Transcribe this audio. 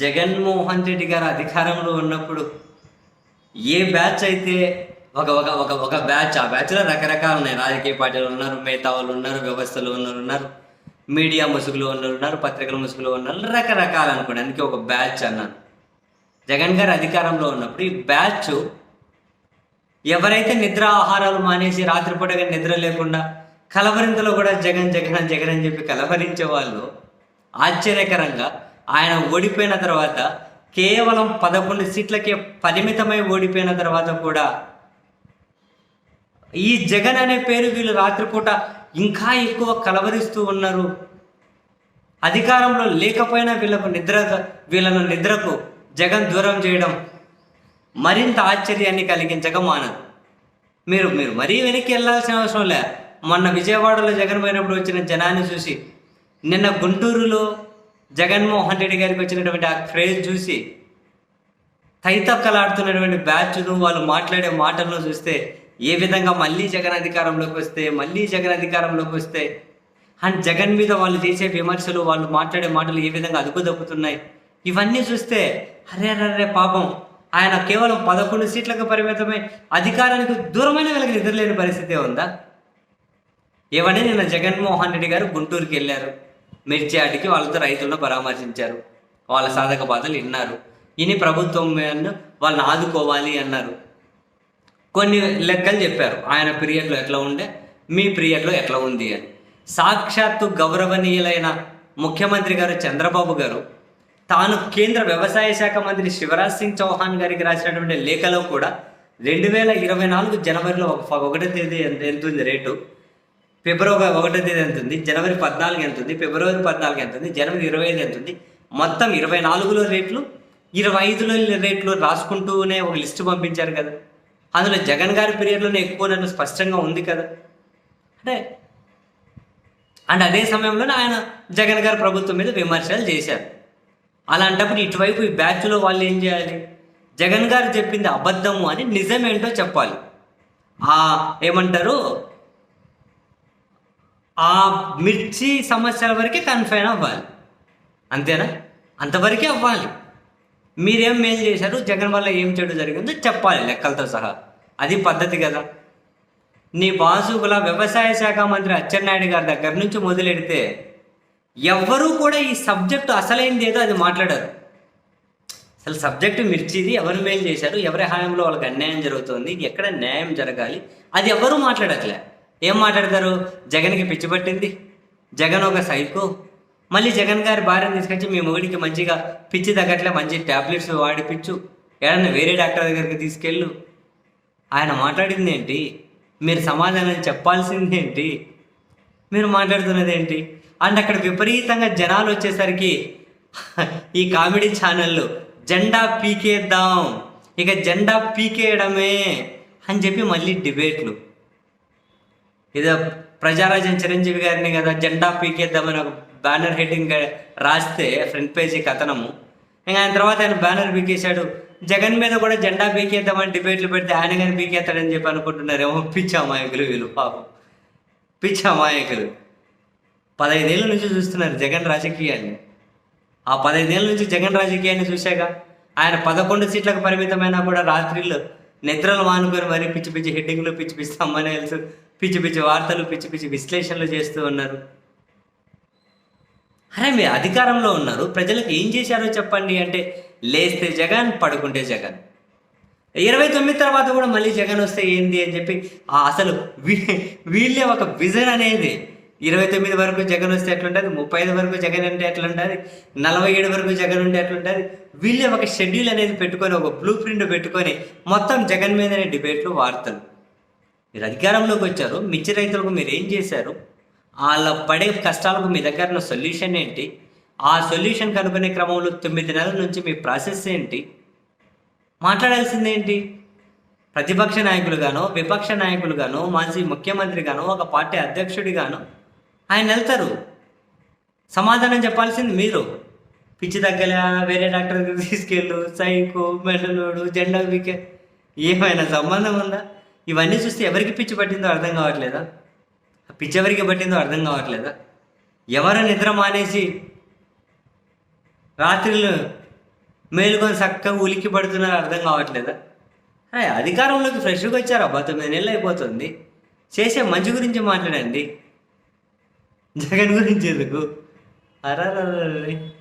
జగన్మోహన్ రెడ్డి గారు అధికారంలో ఉన్నప్పుడు ఏ బ్యాచ్ అయితే ఒక ఒక ఒక ఒక బ్యాచ్ ఆ బ్యాచ్లో రకరకాలు ఉన్నాయి. రాజకీయ పార్టీలు ఉన్నారు మిగతా వాళ్ళు ఉన్నారు వ్యవస్థలు ఉన్నారు ఉన్నారు మీడియా ముసుగులు ఉన్నారు ఉన్నారు పత్రికల ముసుగులు ఉన్నారు రకరకాలు అనుకోండి. అందుకే ఒక బ్యాచ్ అన్నాను. జగన్ గారు అధికారంలో ఉన్నప్పుడు ఈ బ్యాచ్ ఎవరైతే నిద్ర ఆహారాలు మానేసి రాత్రిపూటగా నిద్ర లేకుండా కలవరింతలో కూడా జగన్ జగన్ జగన్ అని చెప్పి కలవరించే వాళ్ళు ఆశ్చర్యకరంగా ఆయన ఓడిపోయిన తర్వాత కేవలం పదకొండు సీట్లకే పరిమితమై ఓడిపోయిన తర్వాత కూడా ఈ జగన్ అనే పేరు వీళ్ళు రాత్రిపూట ఇంకా ఎక్కువ కలవరిస్తూ ఉన్నారు. అధికారంలో లేకపోయినా వీళ్ళకు నిద్ర వీళ్ళను నిద్రకు జగన్ దూరం చేయడం మరింత ఆశ్చర్యాన్ని కలిగించక మానదు. మీరు మీరు మరీ వెనక్కి వెళ్ళాల్సిన అవసరం లే. మొన్న విజయవాడలో జగన్ పోయినప్పుడు వచ్చిన జనాన్ని చూసి నిన్న గుంటూరులో జగన్మోహన్ రెడ్డి గారికి వచ్చినటువంటి ఆ క్రేజ్ చూసి తైతక్కలాడుతున్నటువంటి బ్యాచ్ను వాళ్ళు మాట్లాడే మాటలను చూస్తే ఏ విధంగా మళ్ళీ జగన్ అధికారంలోకి వస్తే మళ్ళీ జగన్ అధికారంలోకి వస్తే అండ్ జగన్ మీద వాళ్ళు చేసే విమర్శలు వాళ్ళు మాట్లాడే మాటలు ఏ విధంగా అదుపు తప్పుతున్నాయి ఇవన్నీ చూస్తే అరే అరే అరే పాపం. ఆయన కేవలం పదకొండు సీట్లకు పరిమితమై అధికారానికి దూరమైన వీళ్ళకి నిద్రలేని పరిస్థితి ఉందా? ఏమని నిన్న జగన్మోహన్ రెడ్డి గారు గుంటూరుకి వెళ్ళారు. మిర్చి ఆటికి వాళ్ళతో రైతులను పరామర్శించారు. వాళ్ళ సాధక బాధలు విన్నారు. ఇని ప్రభుత్వం వాళ్ళని ఆదుకోవాలి అన్నారు. కొన్ని లెక్కలు చెప్పారు. ఆయన పీరియడ్లో ఎట్లా ఉండే? మీ పీరియడ్లో ఎట్లా ఉంది? అని. సాక్షాత్తు గౌరవనీయులైన ముఖ్యమంత్రి గారు చంద్రబాబు గారు తాను కేంద్ర వ్యవసాయ శాఖ మంత్రి శివరాజ్ సింగ్ చౌహాన్ గారికి రాసినటువంటి లేఖలో కూడా రెండు వేల ఇరవై నాలుగు జనవరిలో ఒక ఒకటో తేదీ ఎంత ఎంత ఉంది రేటు? ఫిబ్రవరి ఒకటో తేదీ ఎంత ఉంది? జనవరి పద్నాలుగు ఎంత ఉంది? ఫిబ్రవరి పద్నాలుగు ఎంత ఉంది? జనవరి ఇరవై ఐదు ఎంత ఉంది? మొత్తం ఇరవై నాలుగులో రేట్లు ఇరవై ఐదులో రేట్లు రాసుకుంటూనే ఒక లిస్ట్ పంపించారు కదా. అందులో జగన్ గారి పీరియడ్లోనే ఎక్కువ నన్ను స్పష్టంగా ఉంది కదా. అంటే అండ్ అదే సమయంలోనే ఆయన జగన్ గారి ప్రభుత్వం మీద విమర్శలు చేశారు. అలాంటప్పుడు ఇటువైపు ఈ బ్యాచ్లో వాళ్ళు ఏం చేయాలి? జగన్ గారు చెప్పింది అబద్ధము అని నిజమేంటో చెప్పాలి. ఆ ఏమంటారు? ఆ మిర్చి సమస్యల వరకే కన్ఫైన్ అవ్వాలి. అంతేనా? అంతవరకే అవ్వాలి. మీరేం మేలు చేశారు? జగన్ వల్ల ఏం చెడు జరిగిందో చెప్పాలి లెక్కలతో సహా. అది పద్ధతి కదా. నీ బాసుగుల వ్యవసాయ శాఖ మంత్రి అచ్చెన్నాయుడు గారి దగ్గర నుంచి మొదలెడితే ఎవ్వరూ కూడా ఈ సబ్జెక్టు అసలైంది ఏదో అది మాట్లాడారు. అసలు సబ్జెక్టు మిర్చిది ఎవరు మేలు చేశారు ఎవరి హాయంలో వాళ్ళకి అన్యాయం జరుగుతుంది ఎక్కడ న్యాయం జరగాలి అది ఎవరూ మాట్లాడట్లే. ఏం మాట్లాడతారు? జగన్కి పిచ్చి పట్టింది. జగన్ ఒక సైకో. మళ్ళీ జగన్ గారి భార్యను తీసుకొచ్చి మీ మొగుడికి మంచిగా పిచ్చి తగ్గట్లే మంచి ట్యాబ్లెట్స్ వాడిపించు. ఏడన్నా వేరే డాక్టర్ దగ్గరికి తీసుకెళ్ళు. ఆయన మాట్లాడింది ఏంటి? మీరు సమాధానం చెప్పాల్సింది ఏంటి? మీరు మాట్లాడుతున్నది ఏంటి? అండ్ అక్కడ విపరీతంగా జనాలు వచ్చేసరికి ఈ కామెడీ ఛానళ్ళు జెండా పీకేద్దాం. ఇక జెండా పీకేయడమే అని చెప్పి మళ్ళీ డిబేట్లు. ఏదో ప్రజారాజ్యం చిరంజీవి గారిని కదా జెండా పీకేద్దామని ఒక బ్యానర్ హెడ్డింగ్ రాస్తే ఫ్రంట్ పేజీ కథనము. ఇంకా ఆయన తర్వాత ఆయన బ్యానర్ పీకేశాడు. జగన్ మీద కూడా జెండా పీకేద్దామని డిబేట్లు పెడితే ఆయన కానీ పీకేస్తాడని చెప్పి అనుకుంటున్నారేమో పిచ్చి అమాయకులు వీళ్ళు పాపం. పిచ్చి అమాయకులు పదహైదేళ్ళ నుంచి చూస్తున్నారు జగన్ రాజకీయాన్ని. ఆ పదహైదేళ్ళ నుంచి జగన్ రాజకీయాన్ని చూశాక ఆయన పదకొండు సీట్లకు పరిమితమైనా కూడా రాత్రిళ్ళు నిద్రలు మానుకొని మరీ పిచ్చి పిచ్చి హెడ్డింగ్లు పిచ్చి పిచ్చి తెలుసు పిచ్చి పిచ్చి వార్తలు పిచ్చి పిచ్చి విశ్లేషణలు చేస్తూ ఉన్నారు. అరే మీ అధికారంలో ఉన్నారు. ప్రజలకు ఏం చేశారో చెప్పండి అంటే లేస్తే జగన్ పడుకుంటే జగన్. ఇరవై తొమ్మిది తర్వాత కూడా మళ్ళీ జగన్ వస్తే ఏంది అని చెప్పి ఆ అసలు వీ- వీళ్ళే ఒక విజన్ అనేది. ఇరవై తొమ్మిది వరకు జగన్ వస్తే ఎట్లుంటుంది? ముప్పై ఐదు వరకు జగన్ అంటే ఎట్లుంటుంది? నలభై ఏడు వరకు జగన్ ఉంటే ఎట్లుంటుంది? వీళ్ళే ఒక షెడ్యూల్ అనేది పెట్టుకొని ఒక బ్లూ ప్రింట్ పెట్టుకొని మొత్తం జగన్ మీదనే డిబేట్లు వార్తలు. మీరు అధికారంలోకి వచ్చారు మిర్చి రైతులకు మీరు ఏం చేశారు? వాళ్ళ పడే కష్టాలకు మీ దగ్గర ఉన్న సొల్యూషన్ ఏంటి? ఆ సొల్యూషన్ కనుక్కునే క్రమంలో తొమ్మిది నెలల నుంచి మీ ప్రాసెస్ ఏంటి? మాట్లాడాల్సింది ఏంటి? ప్రతిపక్ష నాయకులుగానో విపక్ష నాయకులుగానో మాజీ ముఖ్యమంత్రిగానో ఒక పార్టీ అధ్యక్షుడిగాను ఆయన వెళ్తారు. సమాధానం చెప్పాల్సింది మీరు. పిచ్చి తగ్గలే వేరే డాక్టర్ తీసుకెళ్ళు. సైకు మెడలోడు జెండా వీకే. ఏమైనా సంబంధం ఉందా? ఇవన్నీ చూస్తే ఎవరికి పిచ్చి పట్టిందో అర్థం కావట్లేదా? ఆ పిచ్చి ఎవరికి పట్టిందో అర్థం కావట్లేదా? ఎవరు నిద్ర మానేసి రాత్రులు మేలుకొని చక్కగా ఉలికి పడుతున్నారు అర్థం కావట్లేదా? అరే అధికారంలోకి ఫ్రెష్గా వచ్చారు. అబ్బా తొమ్మిది నెలలు అయిపోతుంది. చేసే మంచి గురించి మాట్లాడండి. జగన్ గురించి ఎందుకు? అరే